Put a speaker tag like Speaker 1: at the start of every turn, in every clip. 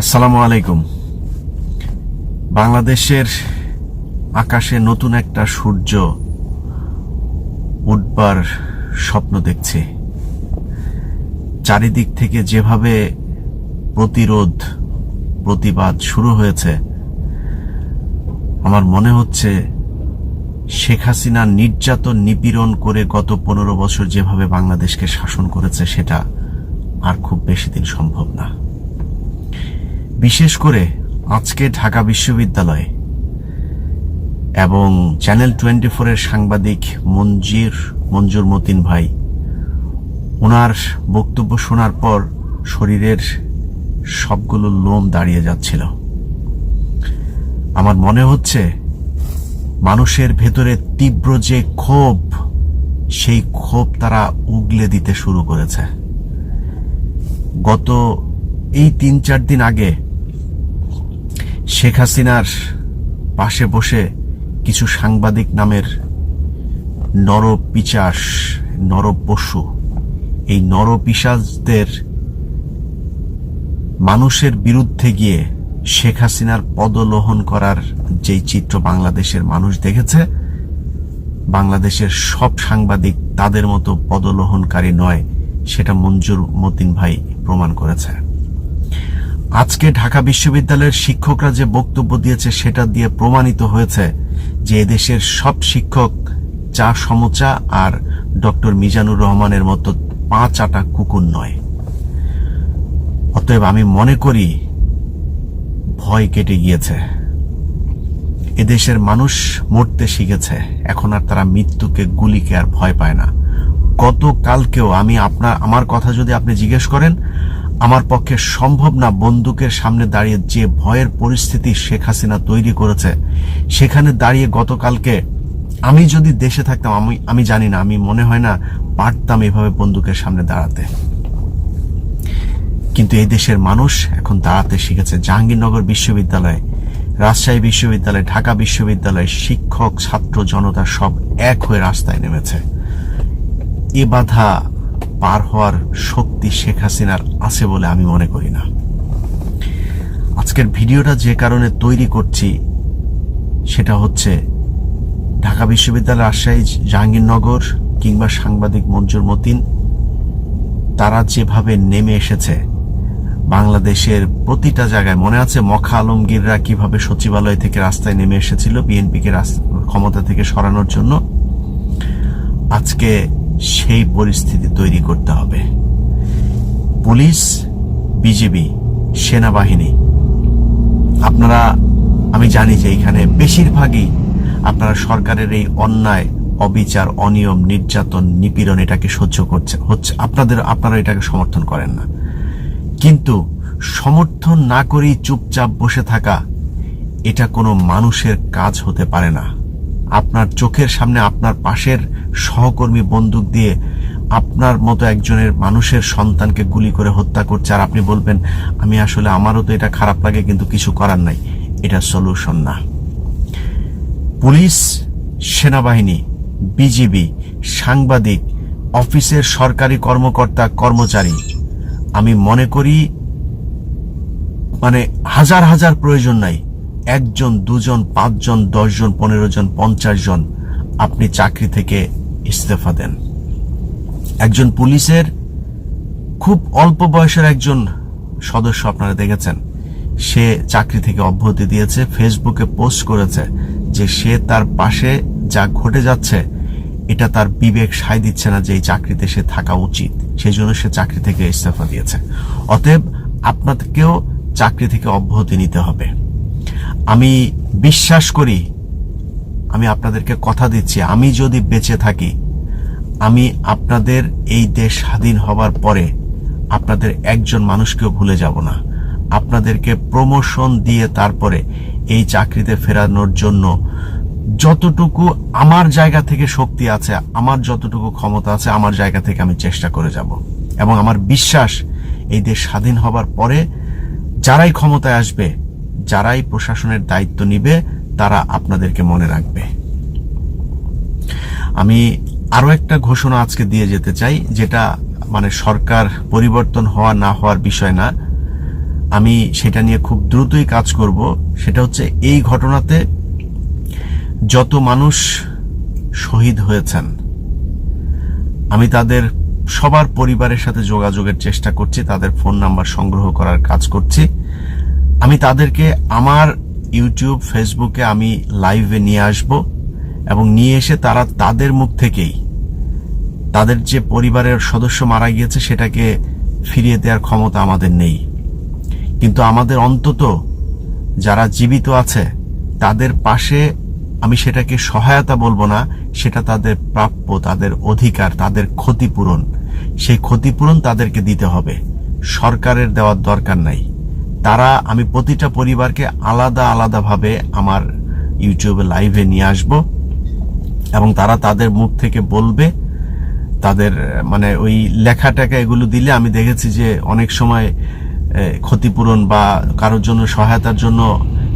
Speaker 1: আসসালামু আলাইকুম। বাংলাদেশের আকাশে নতুন একটা সূর্য উঠবার স্বপ্ন দেখছি। চারিদিক থেকে যেভাবে প্রতিরোধ, প্রতিবাদ শুরু হয়েছে, আমার মনে হচ্ছে শেখ হাসিনা নির্যাতন নিপীড়ন করে গত পনেরো বছর যেভাবে বাংলাদেশকে শাসন করেছে, সেটা আর খুব বেশি দিন সম্ভব না। বিশেষ করে আজকে ঢাকা বিশ্ববিদ্যালয়ে এবং চ্যানেল টোয়েন্টি ফোরের সাংবাদিক মঞ্জির মঞ্জুর মতিন ভাই, ওনার বক্তব্য শোনার পর শরীরের সবগুলো লোম দাঁড়িয়ে যাচ্ছিল। আমার মনে হচ্ছে মানুষের ভেতরে তীব্র যে ক্ষোভ, সেই ক্ষোভ তারা উগলে দিতে শুরু করেছে। গত এই তিন চার দিন আগে শেখ হাসিনার পাশে বসে কিছু সাংবাদিক নামের নরপিচাস নরপশু এই নরপিশাচদের মানুষের বিরুদ্ধে গিয়ে শেখ হাসিনার পদলোহন করার যেই চিত্র বাংলাদেশের মানুষ দেখেছে, বাংলাদেশের সব সাংবাদিক তাদের মতো পদলোহনকারী নয়, সেটা মঞ্জুর মতিন ভাই প্রমাণ করেছে। আজকে ঢাকা বিশ্ববিদ্যালয়ের শিক্ষকরা যে বক্তব্য দিয়েছে সেটা দিয়ে প্রমাণিত হয়েছে যে এদেশের সব শিক্ষক চা সমচা আর ডক্টর মিজানুর রহমানের মতো পাঁচ আটা কুকুর নয়। অতএব আমি মনে করি ভয় কেটে গিয়েছে। এদেশের মানুষ মরতে শিখেছে। এখন আর তারা মৃত্যুকে গুলিকে আর ভয় পায় না। গতকালকেও আমি আপনার, আমার কথা যদি আপনি জিজ্ঞেস করেন আমার পক্ষে সম্ভব না বন্দুকের সামনে দাঁড়িয়ে যে ভয়ের পরিস্থিতি শেখ হাসিনা তৈরি করেছে, সেখানে দাঁড়িয়ে গতকালকে আমি যদি দেশে থাকতাম, আমি আমি জানি না, আমি মনে হয় না পারতাম এভাবে বন্দুকের সামনে দাঁড়াতে। কিন্তু এই দেশের মানুষ এখন দাঁড়াতে শিখেছে। জাহাঙ্গীরনগর বিশ্ববিদ্যালয়ে, রাজশাহী বিশ্ববিদ্যালয়, ঢাকা বিশ্ববিদ্যালয় শিক্ষক, ছাত্র, জনতা সব এক হয়ে রাস্তায় নেমেছে। এ বাধা পার হওয়ার শক্তি শেখ হাসিনার আছে বলে আমি মনে করি না। আজকের ভিডিওটা যে কারণে তৈরি করছি, সেটা হচ্ছে ঢাকা বিশ্ববিদ্যালয় রাজশাহী জাহাঙ্গীরনগর কিংবা সাংবাদিক মঞ্জুর মতিন, তারা যেভাবে নেমে এসেছে, বাংলাদেশের প্রতিটা জায়গায় মনে আছে মখা আলমগীররা কীভাবে সচিবালয় থেকে রাস্তায় নেমে এসেছিল, বিএনপিকে ক্ষমতা থেকে সরানোর জন্য। আজকে সেই পরিস্থিতি তৈরি করতে হবে। পুলিশ বিজেপি সেনাবাহিনী, আপনারা, আমি জানি যে এখানে বেশিরভাগই আপনারা সরকারের এই অন্যায়, অবিচার, অনিয়ম, নির্যাতন, নিপীড়ন এটাকে সহ্য করছে, হচ্ছে আপনাদের, আপনারা এটাকে সমর্থন করেন না। কিন্তু সমর্থন না করেই চুপচাপ বসে থাকা, এটা কোনো মানুষের কাজ হতে পারে না। আপনার চোখের সামনে আপনার পাশের সহকর্মী বন্দুক দিয়ে আপনার মতো একজনের মানুষের সন্তানকে গুলি করে হত্যা করছে। আর আপনি বলবেন, আমি আসলে আমারও তো এটা খারাপ লাগে, কিন্তু কিছু করার নাই। এটা সলিউশন না। পুলিশ, সেনাবাহিনী, বিজিবি, সাংবাদিক, অফিসের সরকারি কর্মকর্তা, কর্মচারী, আমি মনে করি মানে হাজার হাজার প্রয়োজন নাই। একজন, দুজন, পাঁচজন, দশজন পনেরো জন পঞ্চাশ জন আপনি চাকরি থেকে ইস্তফা দেন। একজন পুলিশের খুব অল্প বয়সের একজন সদস্য আপনারা দেখেছেন, সে চাকরি থেকে অব্যাহতি দিয়েছে, ফেসবুকে পোস্ট করেছে যে সে তার পাশে যা ঘটে যাচ্ছে, এটা তার বিবেক সায় দিচ্ছে না যে এই চাকরিতে সে থাকা উচিত। সেই জন্য সে চাকরি থেকে ইস্তফা দিয়েছে। অতএব আপনাদেরকেও চাকরি থেকে অব্যাহতি নিতে হবে। আমি বিশ্বাস করি, আমি আপনাদেরকে কথা দিচ্ছি, আমি যদি বেঁচে থাকি, আমি আপনাদের এই দেশ স্বাধীন হবার পরে আপনাদের একজন মানুষকেও ভুলে যাব না। আপনাদেরকে প্রমোশন দিয়ে তারপরে এই চাকরিতে ফেরানোর জন্য যতটুকু আমার জায়গা থেকে শক্তি আছে, আমার যতটুকু ক্ষমতা আছে, আমার জায়গা থেকে আমি চেষ্টা করে যাব। এবং আমার বিশ্বাস, এই দেশ স্বাধীন হবার পরে যারাই ক্ষমতায় আসবে যারাই প্রশাসনের দায়িত্ব নিবে, তারা আপনাদেরকে মনে রাখবে। আমি আরও একটা ঘোষণা আজকে দিয়ে যেতে চাই, যেটা মানে সরকার পরিবর্তন হওয়া না হওয়ার বিষয় না। আমি সেটা নিয়ে খুব দ্রুতই কাজ করব। সেটা হচ্ছে এই ঘটনাতে যত মানুষ শহীদ হয়েছেন, আমি তাদের সবার পরিবারের সাথে যোগাযোগের চেষ্টা করছি, তাদের ফোন নাম্বার সংগ্রহ করার কাজ করছি। আমি তাদেরকে আমার ইউটিউব ফেসবুকে আমি লাইভে নিয়ে আসব এবং নিয়ে এসে তারা তাদের মুখ থেকেই তাদের যে পরিবারের সদস্য মারা গিয়েছে সেটাকে ফিরিয়ে দেওয়ার ক্ষমতা আমাদের নেই। কিন্তু আমাদের অন্তত যারা জীবিত আছে, তাদের পাশে আমি সেটাকে সহায়তা বলব না, সেটা তাদের প্রাপ্য, তাদের অধিকার, তাদের ক্ষতিপূরণ। সেই ক্ষতিপূরণ তাদেরকে দিতে হবে। সরকারের দেওয়ার দরকার নাই। তারা আমি প্রতিটা পরিবারকে আলাদা আলাদাভাবে আমার ইউটিউবে লাইভে নিয়ে আসব। এবং তারা তাদের মুখ থেকে বলবে, তাদের মানে ওই লেখা টেখা এগুলো দিলে আমি দেখেছি যে অনেক সময় ক্ষতিপূরণ বা কারোর জন্য সহায়তার জন্য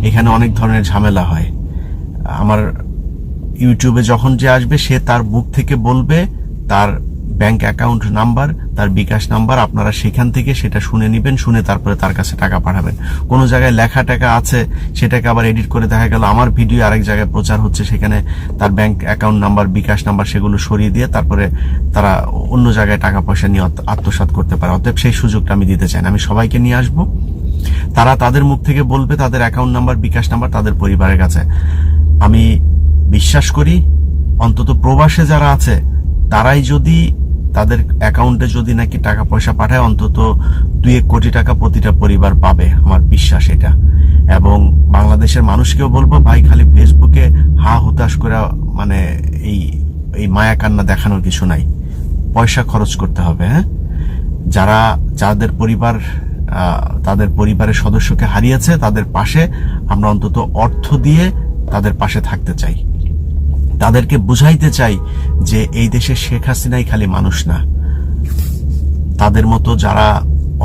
Speaker 1: এখানে অনেক ধরনের ঝামেলা হয়। আমার ইউটিউবে যখন যে আসবে সে তার মুখ থেকে বলবে, তার ব্যাংক অ্যাকাউন্ট নাম্বার, তার বিকাশ নাম্বার, আপনারা সেখান থেকে সেটা শুনে নেবেন, শুনে তারপরে তার কাছে টাকা পাঠাবেন। কোনো জায়গায় লেখা টাকা আছে, সেটাকে আবার এডিট করে দেখা গেল, আমার ভিডিও আরেক জায়গায় প্রচার হচ্ছে, সেখানে তার bank account number, bKash number সেগুলো সরিয়ে দিয়ে তারপরে তারা অন্য জায়গায় টাকা পয়সা নিয়ে আত্ম- আত্মসাৎ করতে পারে। অতএব সেই সুযোগটা আমি দিতে চাই না। আমি সবাইকে নিয়ে আসব। তারা তাদের মুখ থেকে বলবে, তাদের অ্যাকাউন্ট নাম্বার, বিকাশ নাম্বার তাদের পরিবারের কাছে। আমি বিশ্বাস করি, অন্তত প্রবাসে যারা আছে, তারাই যদি তাদের অ্যাকাউন্টে যদি নাকি টাকা পয়সা পাঠায়, অন্তত দুই এক কোটি টাকা প্রতিটা পরিবার পাবে। আমার বিশ্বাস এটা। এবং বাংলাদেশের মানুষকেও বলব, ভাই, খালি ফেসবুকে হা হুতাশ করে মানে এই এই মায়া কান্না দেখানোর কিছু নাই। পয়সা খরচ করতে হবে হ্যাঁ? যারা, যাদের পরিবার তাদের পরিবারের সদস্যকে হারিয়েছে, তাদের পাশে আমরা অন্তত অর্থ দিয়ে তাদের পাশে থাকতে চাই। তাদেরকে বুঝাইতে চাই যে এই দেশে শেখ হাসিনাই খালি মানুষ না। তাদের মতো যারা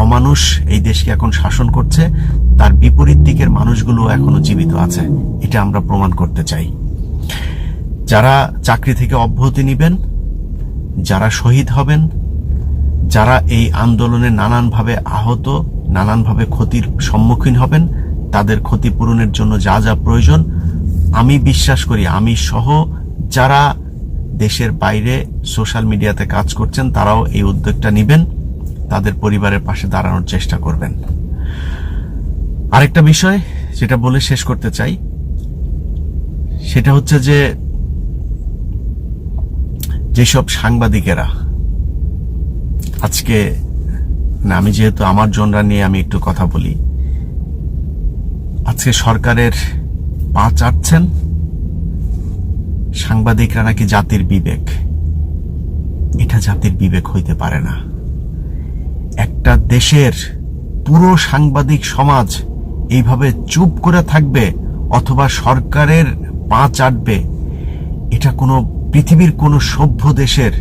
Speaker 1: অমানুষ এই দেশকে এখন শাসন করছে, তার বিপরীত দিকের মানুষগুলো এখনও জীবিত আছে, এটা আমরা প্রমাণ করতে চাই। যারা চাকরি থেকে অব্যাহতি নেবেন, যারা শহীদ হবেন, যারা এই আন্দোলনে নানানভাবে আহত, নানানভাবে ক্ষতির সম্মুখীন হবেন, তাদের ক্ষতিপূরণের জন্য যা যা প্রয়োজন, আমি বিশ্বাস করি, আমি সহ যারা দেশের বাইরে সোশ্যাল মিডিয়াতে কাজ করছেন, তারাও এই উদ্যোগটা নেবেন, তাদের পরিবারের পাশে দাঁড়ানোর চেষ্টা করবেন। আরেকটা বিষয় যেটা বলে শেষ করতে চাই, সেটা হচ্ছে যে যেসব সাংবাদিকেরা, আজকে আমি যেহেতু আমার জনরা নিয়ে আমি একটু কথা বলি, আজকে সরকারের পা চাটছেন সাংবাদিকরা নাকি জাতির বিবেক। এটা জাতির বিবেক হইতে পারে না। একটা দেশের পুরো সাংবাদিক সমাজ এইভাবে চুপ করে থাকবে অথবা সরকারের পা চাটবে, এটা কোনো পৃথিবীর কোনো সভ্য দেশের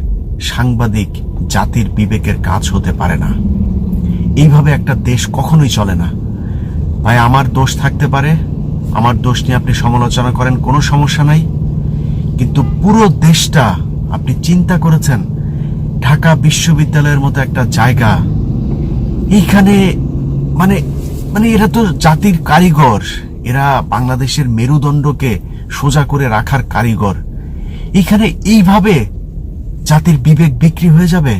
Speaker 1: সাংবাদিক জাতির বিবেকের কাজ হতে পারে না। এইভাবে একটা দেশ কখনোই চলে না। ভাই, আমার দোষ থাকতে পারে? আমার দোষ নিয়ে আপনি সমালোচনা করেন, কোনো সমস্যা নাই। কিন্তু পুরো দেশটা আপনি চিন্তা করেছেন? ঢাকা বিশ্ববিদ্যালয়ের মতো একটা জায়গা। এইখানে মানে মানে এরা তো জাতির কারিগর। এরা বাংলাদেশের মেরুদণ্ডকে সোজা করে রাখার কারিগর। এখানে এইভাবে জাতির বিবেক বিক্রি হয়ে যাবে?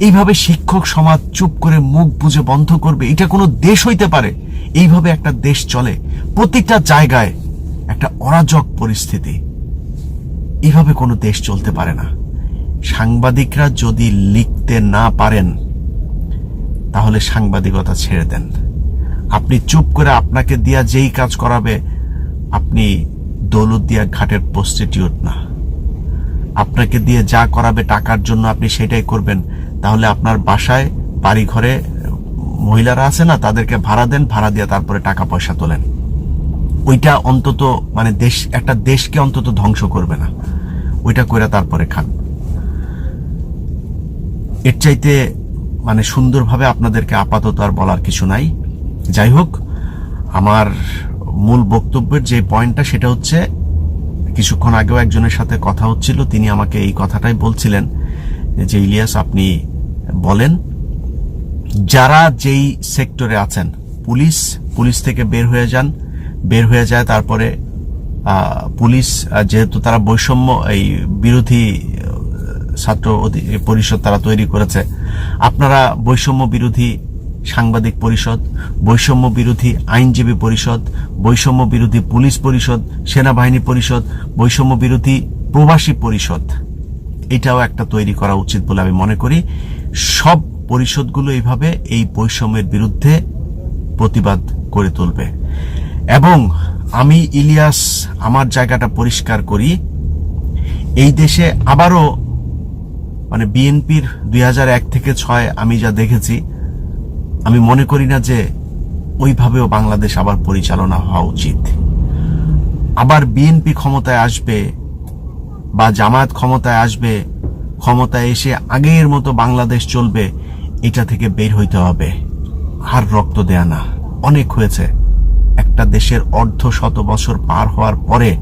Speaker 1: এইভাবে শিক্ষক সমাজ চুপ করে মুখ বুঝে বন্ধ করবে? এটা কোনো দেশ হইতে পারে? এইভাবে একটা দেশ চলে। প্রতিটা জায়গায় একটা অরাজক পরিস্থিতি। এইভাবে কোনো দেশ চলতে পারে না। সাংবাদিকরা যদি লিখতে না পারেন, তাহলে সাংবাদিকতা ছেড়ে দেন। আপনি চুপ করে আপনাকে দিয়া যেই কাজ করাবে, আপনি দৌলতদিয়া ঘাটের প্রস্টিটিউট না। আপনাকে দিয়ে যা করাবে টাকার জন্য আপনি সেটাই করবেন। তাহলে আপনার বাসায় বাড়ি ঘরে মহিলারা আছে না, তাদেরকে ভাড়া দেন, ভাড়া দিয়ে তারপরে টাকা পয়সা তোলেন। ওইটা অন্তত মানে দেশ, একটা দেশকে অন্তত ধ্বংস করবে না। ওইটা করে তারপরে খান। এর চাইতে মানে সুন্দরভাবে আপনাদেরকে আপাতত আর বলার কিছু নাই। যাই হোক, আমার মূল বক্তব্যের যে পয়েন্টটা সেটা হচ্ছে, কিছুক্ষণ আগেও একজনের সাথে কথা হচ্ছিল, তিনি আমাকে এই কথাটাই বলছিলেন যে, ইলিয়াস, আপনি বলেন, যারা যেই সেক্টরে আছেন, পুলিশ পুলিশ থেকে বের হয়ে যান, বের হয়ে যায় তারপরে পুলিশ যেহেতু তারা বৈষম্য, এই বিরোধী ছাত্র পরিষদ তারা তৈরি করেছে। আপনারা বৈষম্য বিরোধী সাংবাদিক পরিষদ, বৈষম্য বিরোধী আইনজীবী পরিষদ, বৈষম্য বিরোধী পুলিশ পরিষদ, সেনাবাহিনী পরিষদ, বৈষম্য বিরোধী প্রবাসী পরিষদ, এটাও একটা তৈরি করা উচিত বলে আমি মনে করি। সব পরিষদগুলো এইভাবে এই বৈষম্যের বিরুদ্ধে প্রতিবাদ করে তুলবে। এবং আমি ইলিয়াস আমার জায়গাটা পরিষ্কার করি। এই দেশে আবারও মানে বিএনপির দুই হাজার এক থেকে ছয় আমি যা দেখেছি, আমি মনে করি না যে ওইভাবেও বাংলাদেশ আবার পরিচালনা হওয়া উচিত। আবার বিএনপি ক্ষমতায় আসবে বা জামায়াত ক্ষমতায় আসবে, ক্ষমতায় এসে আগের মতো বাংলাদেশ চলবে, এটা থেকে বের হইতে হবে। আর রক্ত দেয়া না। অনেক হয়েছে। একটা দেশের অর্ধ শত বছর পার হওয়ার পরে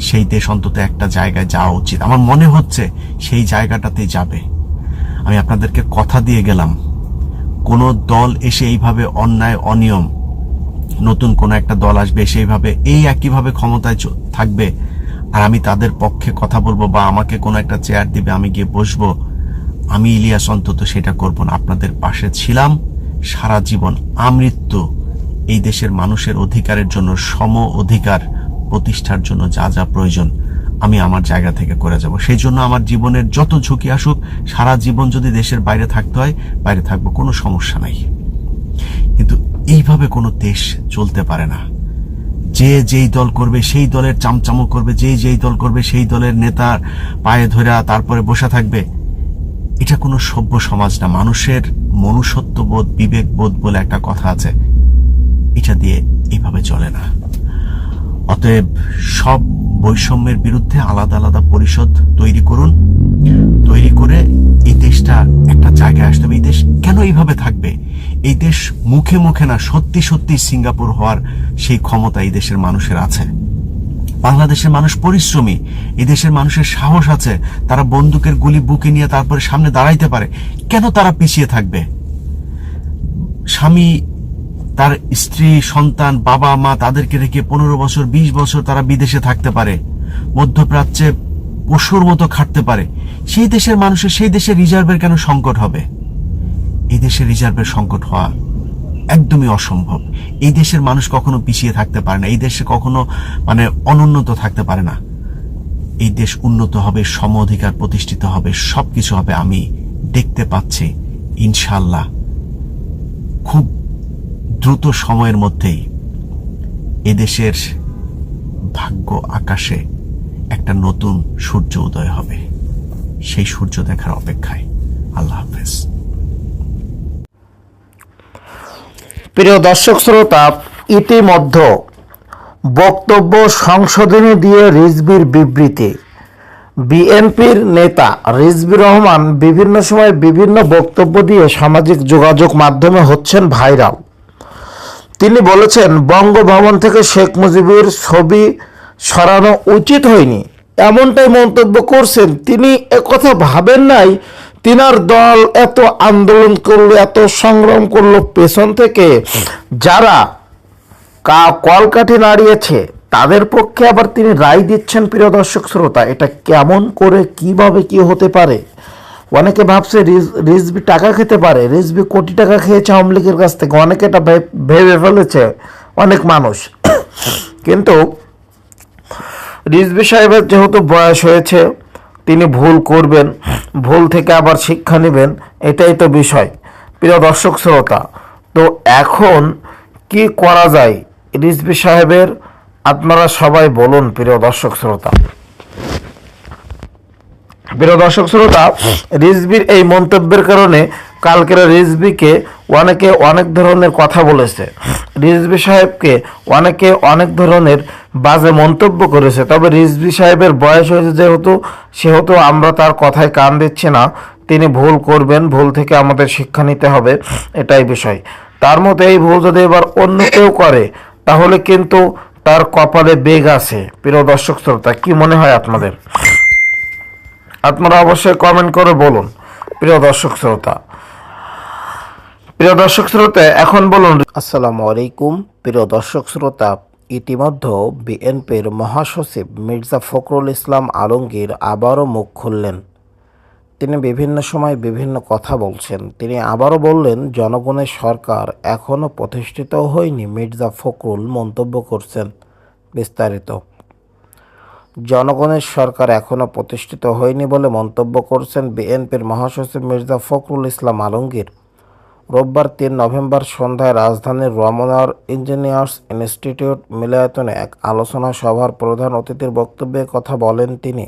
Speaker 1: সেই দেশ অন্তত একটা জায়গায় যাওয়া উচিত। আমার মনে হচ্ছে সেই জায়গাটাতে যাবে। আমি আপনাদেরকে কথা দিয়ে গেলাম। কোন দল এসে এইভাবে অন্যায়, অনিয়ম, নতুন কোন একটা দল আসবে সেইভাবে এই একইভাবে ক্ষমতায় থাকবে আর আমি তাদের পক্ষে কথা বলব বা আমাকে কোনো একটা চেয়ার দিবে, আমি গিয়ে বসবো, আমি ইলিয়াস অন্তত সেটা করব না। আপনাদের পাশে ছিলাম, সারা জীবন আমৃত্যু। এই দেশের মানুষের অধিকারের জন্য, সম অধিকার প্রতিষ্ঠার জন্য যা যা প্রয়োজন, আমি আমার জায়গা থেকে করে যাব। সেই জন্য আমার জীবনের যত ঝুঁকি আসুক, সারা জীবন যদি দেশের বাইরে থাকতে হয়, বাইরে থাকব, কোনো সমস্যা নাই। কিন্তু এইভাবে কোনো দেশ চলতে পারে না। যে যেই দল করবে, সেই দলের চামচামো করবে, যে যেই দল করবে, সেই দলের নেতার পায়ে ধরে তারপরে বসে থাকবে। এটা কোনো সভ্য সমাজ না। মানুষের মনুষ্যত্ববোধ, বিবেকবোধ বলে একটা কথা আছে। এটা দিয়ে এভাবে চলে না। অতএব সব বৈষম্যের বিরুদ্ধে আলাদা আলাদা পরিষদ তৈরি করুন। তৈরি করে এই দেশটা একটা জায়গায় আসতে হবে। এই দেশ কেন এইভাবে থাকবে? এই দেশ মুখে মুখে না, সত্যি সত্যি সিঙ্গাপুর হওয়ার সেই ক্ষমতা এই দেশের মানুষের আছে। বাংলাদেশের মানুষ পরিশ্রমী, এই দেশের মানুষের সাহস আছে। তারা বন্দুকের গুলি বুকে নিয়ে তারপরে সামনে দাঁড়াইতে পারে। কেন তারা পিছিয়ে থাকবে? স্বামী তার স্ত্রী, সন্তান, বাবা, মা তাদেরকে রেখে পনেরো বছর, বিশ বছর তারা বিদেশে থাকতে পারে, মধ্যপ্রাচ্যে পশুর মতো খাটতে পারে। সেই দেশের মানুষের, সেই দেশের রিজার্ভের কেন সংকট হবে? এই দেশের রিজার্ভের সংকট হওয়া একদমই অসম্ভব। এই দেশের মানুষ কখনো পিছিয়ে থাকতে পারে না, এই দেশে কখনো মানে অনুন্নত থাকতে পারে না। এই দেশ উন্নত হবে, সম অধিকার প্রতিষ্ঠিত হবে, সবকিছু হবে। আমি দেখতে পাচ্ছি ইনশাল্লাহ খুব দ্রুত সময়ের মধ্যেই এদেশের ভাগ্য আকাশে একটা নতুন সূর্য উদয় হবে। সেই সূর্য দেখার অপেক্ষায় আল্লাহ হাফেজ।
Speaker 2: প্রিয় দর্শক শ্রোতা, ইতিমধ্যে বক্তব্য সংশোধনী দিয়ে রিজবির বিবৃতি। বিএনপির নেতা রিজবি রহমান বিভিন্ন সময় বিভিন্ন বক্তব্য দিয়ে সামাজিক যোগাযোগ মাধ্যমে হচ্ছেন ভাইরাল। তিনি বলেছেন, বঙ্গভবন থেকে শেখ মুজিবের ছবি সরানো উচিত হয়নি। এমনটাই মন্তব্য করছেন। তিনি একথা ভাবেন নাই, তিনার দল এত আন্দোলন করল, এত সংগ্রাম করল পেছন থেকে। যারা কা, কলকাঠি নাড়িয়েছে, তাদের পক্ষে আবার তিনি রায় দিচ্ছেন, প্রিয় দর্শক শ্রোতা, এটা কেমন করে, কীভাবে কি হতে পারে? অনেকে ভাবছে রিজ- রিজবি টাকা খেতে পারে, রিজবি কোটি টাকা খেয়েছে আওয়ামী লীগের কাছ থেকে। অনেকে এটা ভেবে ফেলেছে, অনেক মানুষ। কিন্তু রিজবি সাহেবের যেহেতু বয়স হয়েছে, তিনি ভুল করবেন, ভুল থেকে আবার শিক্ষা নেবেন, এটাই তো বিষয়। প্রিয় দর্শক শ্রোতা, তো এখন কি করা যায়? রিজবি সাহেবের আপনারা সবাই বলুন, প্রিয় দর্শক শ্রোতা। প্রিয় দর্শক শ্রোতা রিজবির এই মন্তব্যের কারণে কালকের রিজবিকে অনেকে অনেক ধরনের কথা বলেছে। রিজবি সাহেবকে অনেকে অনেক ধরনের বাজে মন্তব্য করেছে। তবে রিজবি সাহেবের বয়স হয়েছে যেহেতু, সেহেতু আমরা তার কথায় কান দিচ্ছি না। তিনি ভুল করবেন, ভুল থেকে আমাদের শিক্ষা নিতে হবে, এটাই বিষয়। তার মতো এই ভুল যদি এবার অন্য কেউ করে, তাহলে কিন্তু তার কপালে বেগ আছে। প্রিয় দর্শক শ্রোতা, কি মনে হয় আপনাদের? আপনারা অবশ্যই কমেন্ট করে বলুন। প্রিয় দর্শক শ্রোতা। প্রিয় দর্শক শ্রোতা, এখন বলুন। আসসালামু আলাইকুম। প্রিয় দর্শক শ্রোতা, ইতিমধ্যে বিএনপির মহাসচিব মির্জা ফখরুল ইসলাম আলমগীর আবারও মুখ খুললেন। তিনি বিভিন্ন সময় বিভিন্ন কথা বলছেন। তিনি আবারও বললেন, জনগণের সরকার এখনও প্রতিষ্ঠিত হয়নি, মির্জা ফখরুল মন্তব্য করছেন বিস্তারিত। জনগণের সরকার এখনও প্রতিষ্ঠিত হয়নি বলে মন্তব্য করছেন বিএনপির মহাসচিব মির্জা ফখরুল ইসলাম আলমগীর। রোববার তিন নভেম্বর সন্ধ্যায় রাজধানীর রমনার ইঞ্জিনিয়ার্স ইনস্টিটিউট মিলায়তনে এক আলোচনা সভার প্রধান অতিথির বক্তব্যে কথা বলেন তিনি।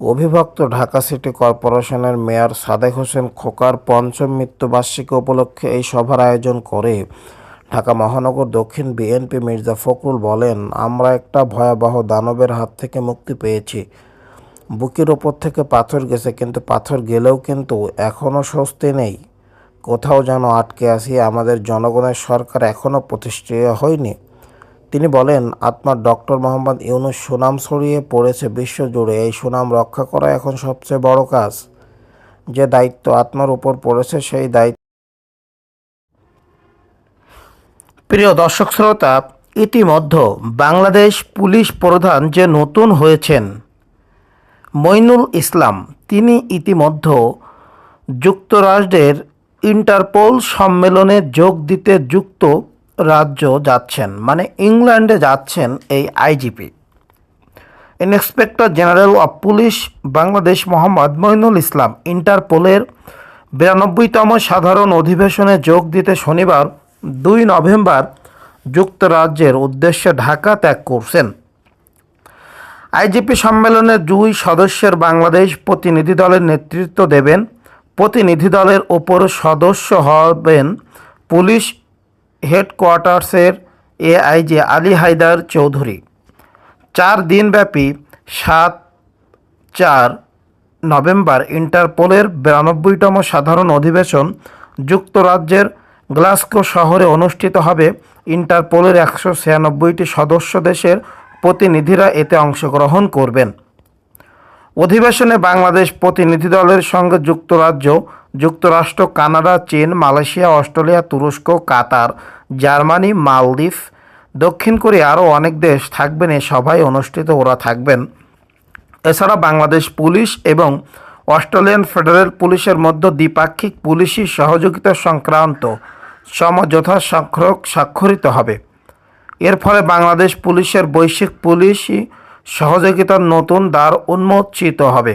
Speaker 2: অভিভক্ত ঢাকা সিটি কর্পোরেশনের মেয়র সাদেক হোসেন খোকার পঞ্চম মৃত্যুবার্ষিকী উপলক্ষে এই সভার আয়োজন করে ঢাকা মহানগর দক্ষিণ বিএনপি মির্জা ফখরুল বলেন, আমরা একটা ভয়াবহ দানবের হাত থেকে মুক্তি পেয়েছি। বুকের ওপর থেকে পাথর গেছে, কিন্তু পাথর গেলেও কিন্তু এখনও স্বস্তি নেই। কোথাও যেন আটকে আসি আমাদের জনগণের সরকার এখনও প্রতিষ্ঠিত হয়নি। তিনি বলেন, আত্মার ডক্টর মোহাম্মদ ইউনুস সুনাম ছড়িয়ে পড়েছে বিশ্বজুড়ে, এই সুনাম রক্ষা করা এখন সবচেয়ে বড় কাজ। যে দায়িত্ব আত্মার উপর পড়েছে, সেই দায়িত্ব প্রিয় দর্শক শ্রোতা, ইতিমধ্যে বাংলাদেশ পুলিশ প্রধান যে নতুন হয়েছেন মইনুল ইসলাম, তিনি ইতিমধ্যে যুক্তরাষ্ট্রের ইন্টারপোল সম্মেলনে যোগ দিতে যুক্ত রাজ্য যাচ্ছেন মানে ইংল্যান্ডে যাচ্ছেন এই IGP. Inspector general of police Bangladesh Mohammad Moinul Islam, ইন্টারপোলের বিরানব্বইতম সাধারণ অধিবেশনে যোগ দিতে শনিবার দুই নভেম্বর যুক্তরাজ্যের উদ্দেশ্যে ঢাকা ত্যাগ করছেন। আইজিপি সম্মেলনে দুই সদস্যের বাংলাদেশ প্রতিনিধি দলের নেতৃত্ব দেবেন। প্রতিনিধি দলের ওপর সদস্য হবেন পুলিশ হেডকোয়ার্টার্সের এআইজি আলী হায়দার চৌধুরী। চার দিনব্যাপী সাত চার নভেম্বর ইন্টারপোলের বিরানব্বইতম সাধারণ অধিবেশন যুক্তরাজ্যের গ্লাসগো শহরে অনুষ্ঠিত হবে ইন্টারপোলের একশো ছিয়ানব্বইটি সদস্য দেশের প্রতিনিধিরা এতে অংশগ্রহণ করবেন। অধিবেশনে বাংলাদেশ প্রতিনিধি দলের সঙ্গে যুক্তরাজ্য, যুক্তরাষ্ট্র, কানাডা, চীন, মালয়েশিয়া, অস্ট্রেলিয়া, তুরস্ক, কাতার, জার্মানি, মালদ্বীপ, দক্ষিণ কোরিয়া আরও অনেক দেশ থাকবেন, এ সভায় অনুষ্ঠিত ওরা থাকবেন। এছাড়া বাংলাদেশ পুলিশ এবং অস্ট্রেলিয়ান ফেডারেল পুলিশের মধ্যে দ্বিপাক্ষিক পুলিশি সহযোগিতা সংক্রান্ত স্বাক্ষর স্বাক্ষরিত হবে। এর ফলে বাংলাদেশ পুলিশের বৈশ্বিক পুলিশি সহযোগিতার নতুন দ্বার উন্মোচিত হবে।